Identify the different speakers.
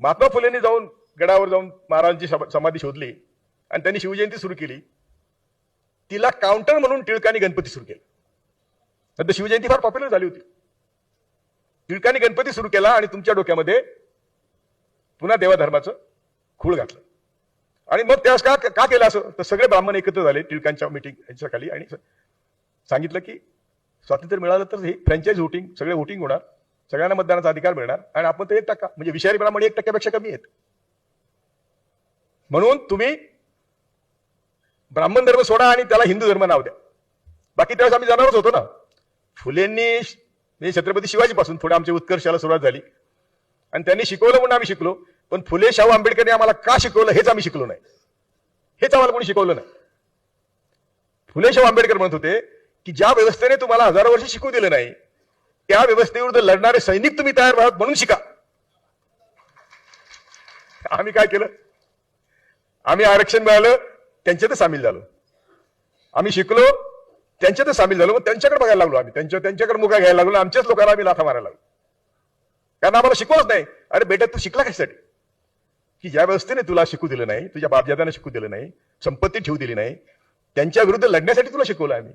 Speaker 1: महात्मा फुलेंनी जाऊन गडावर जाऊन महाराजांची समा- समाधी शोधली आणि त्यांनी शिवजयंती सुरू केली. तिला काउंटर म्हणून टिळकांनी गणपती सुरू केला. नंतर शिवजयंती फार पॉप्युलर झाली होती. टिळकांनी गणपती सुरू केला आणि तुमच्या डोक्यामध्ये पुन्हा देवाधर्माचं खूळ घातलं. आणि मग त्यास का का केलं असं? तर सगळे ब्राह्मण एकत्र झाले टिळकांच्या मिटिंग यांच्या खाली आणि सांगितलं की स्वातंत्र्य मिळालं तर हे फ्रँचाईज व्होटिंग सगळे व्होटिंग होणार. सगळ्यांना मतदानाचा अधिकार मिळणार आणि आपण ते एक टक्का म्हणजे विषारी ब्राह्मण एक टक्क्यापेक्षा कमी आहेत. म्हणून तुम्ही ब्राह्मण धर्म सोडा आणि त्याला हिंदू धर्म नाव द्या. बाकी त्यावेळेस आम्ही जाणारच होतो ना. फुलेंनी म्हणजे छत्रपती शिवाजीपासून थोडं पुढे आमच्या उत्कर्षाला सुरुवात झाली. आणि त्यांनी शिकवलं म्हणून आम्ही शिकलो. पण फुले शाहू आंबेडकरने आम्हाला का शिकवलं हेच आम्ही शिकलो नाही. हेच आम्हाला कोणी शिकवलं नाही. फुले शाहू आंबेडकर म्हणत होते की ज्या व्यवस्थेने तुम्हाला हजारो वर्ष शिकू दिलं नाही त्या व्यवस्थेविरुद्ध लढणारे सैनिक तुम्ही तयार व्हात म्हणून शिका. आम्ही काय केलं? आम्ही आरक्षण मिळालं त्यांच्यातच सामील झालो. आम्ही शिकलो त्यांच्यातच सामील झालो मग त्यांच्याकडे बघायला लागलो आम्ही. त्यांच्या त्यांच्याकडे मुगा घ्यायला लागलो आमच्याच लोकांना आम्ही लाथा मारायला लागलो. कारण आम्हाला शिकवलंच नाही. अरे बेटा तू शिकला कशासाठी? की ज्या व्यवस्थेने तुला शिकू दिलं नाही तुझ्या बापजादांना शिकू दिलं नाही संपत्ती ठेवू दिली नाही त्यांच्या विरुद्ध लढण्यासाठी तुला शिकवलं आम्ही.